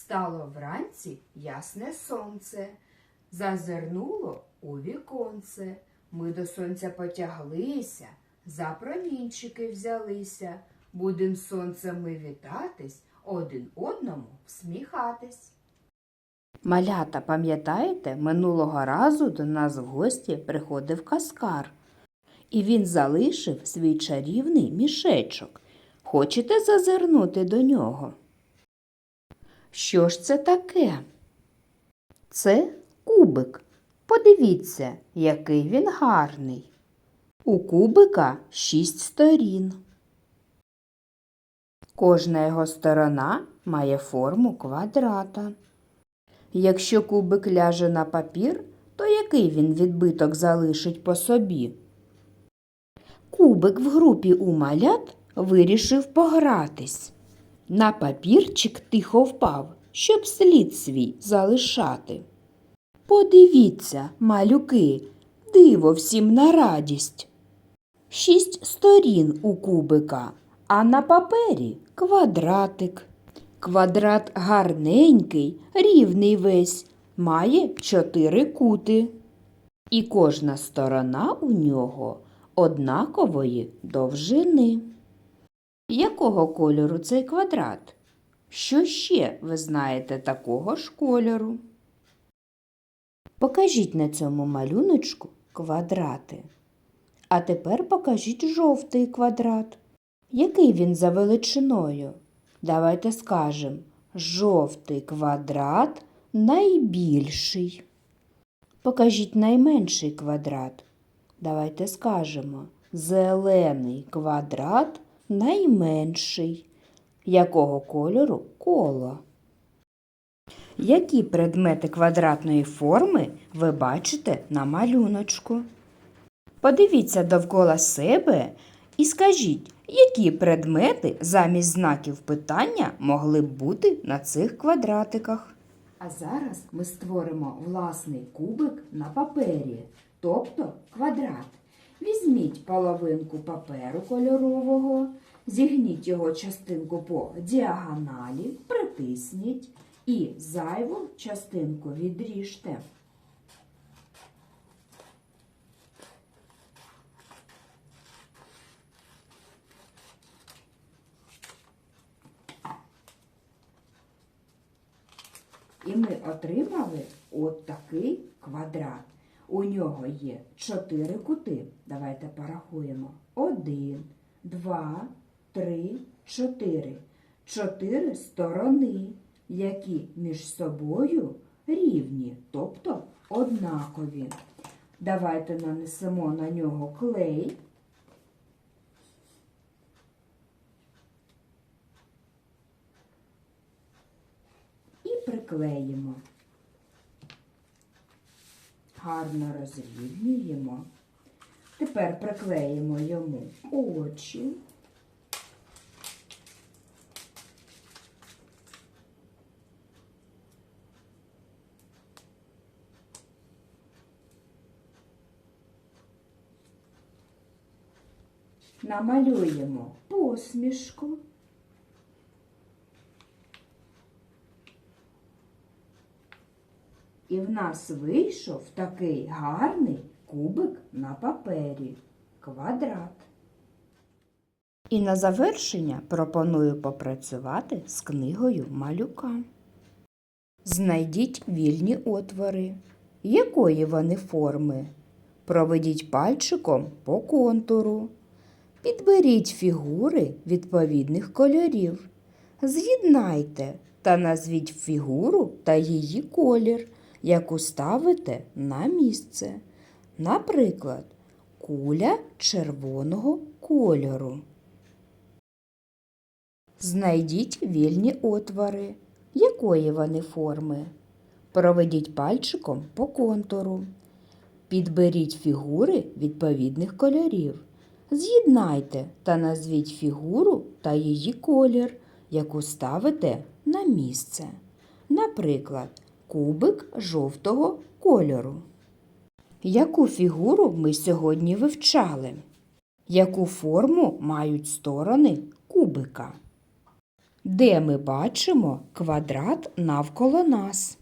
Стало вранці ясне сонце, зазирнуло у віконце. Ми до сонця потяглися, за промінчики взялися. Будем сонцем ми вітатись, один одному всміхатись. Малята, пам'ятаєте, минулого разу до нас в гості приходив каскар. І він залишив свій чарівний мішечок. Хочете зазирнути до нього? Що ж це таке? Це кубик. Подивіться, який він гарний. У кубика шість сторін. Кожна його сторона має форму квадрата. Якщо кубик ляже на папір, то який він відбиток залишить по собі? Кубик в групі у малят вирішив погратись. На папірчик тихо впав, щоб слід свій залишати. Подивіться, малюки, диво всім на радість. Шість сторін у кубика, а на папері квадратик. Квадрат гарненький, рівний весь, має чотири кути. І кожна сторона у нього однакової довжини. Якого кольору цей квадрат? Що ще ви знаєте такого ж кольору? Покажіть на цьому малюночку квадрати. А тепер покажіть жовтий квадрат. Який він за величиною? Давайте скажемо, жовтий квадрат найбільший. Покажіть найменший квадрат. Давайте скажемо, зелений квадрат найменший. Якого кольору коло? Які предмети квадратної форми ви бачите на малюночку? Подивіться довкола себе і скажіть, які предмети замість знаків питання могли б бути на цих квадратиках. А зараз ми створимо власний кубик на папері, тобто квадрат. Візьміть половинку паперу кольорового, зігніть його частинку по діагоналі, притисніть і зайву частинку відріжте. І ми отримали от такий квадрат. У нього є чотири кути. Давайте порахуємо. Один, два, три, чотири. Чотири сторони, які між собою рівні, тобто однакові. Давайте нанесемо на нього клей. і приклеїмо. Гарно розрівнюємо. Тепер приклеїмо йому очі. Намалюємо посмішку. І в нас вийшов такий гарний кубик на папері. Квадрат. І на завершення пропоную попрацювати з книгою малюка. Знайдіть вільні отвори. Якої вони форми? Проведіть пальчиком по контуру. Підберіть фігури відповідних кольорів. З'єднайте та назвіть фігуру та її колір, яку ставите на місце. Наприклад, куля червоного кольору. Знайдіть вільні отвори. Якої вони форми? Проведіть пальчиком по контуру. Підберіть фігури відповідних кольорів. З'єднайте та назвіть фігуру та її колір, яку ставите на місце. Наприклад, кубик жовтого кольору. Яку фігуру ми сьогодні вивчали? Яку форму мають сторони кубика? де ми бачимо квадрат навколо нас.